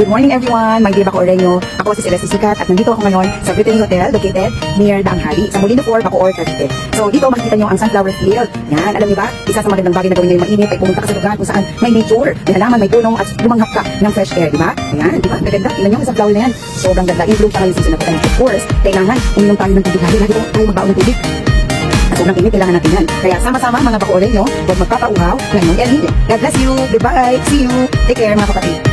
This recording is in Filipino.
Good morning everyone! My dear Baco Oreño. Ako si Celeste Sikat at nandito ako ngayon sa Brittany Hotel located near Danghali sa Molino 4, Bacoor, Cavite. So dito makikita nyo ang sunflower field. Yan, alam niyo ba? Isa sa magandang bagay na gawin ngayong mainit ay pumunta ka sa lugar kung saan may nature, may halaman, may punong at lumanghap ka ng fresh air, di ba? Ayan, di ba? Gaganda. Tingnan nyo ang sunflower na yan. Sobrang ganda. In bloom pa ngayon season na po. And of course, kailangan uminom tayo ng tubig. Lagi, lagi po tayo magbaon ng tubig. Sobrang init, kailangan natin yan. Kaya sama-sama mga Baco Oreño, huwag magpapauhaw ng inyong El Nino. God bless you. Goodbye. See you. Take care mga kapatid.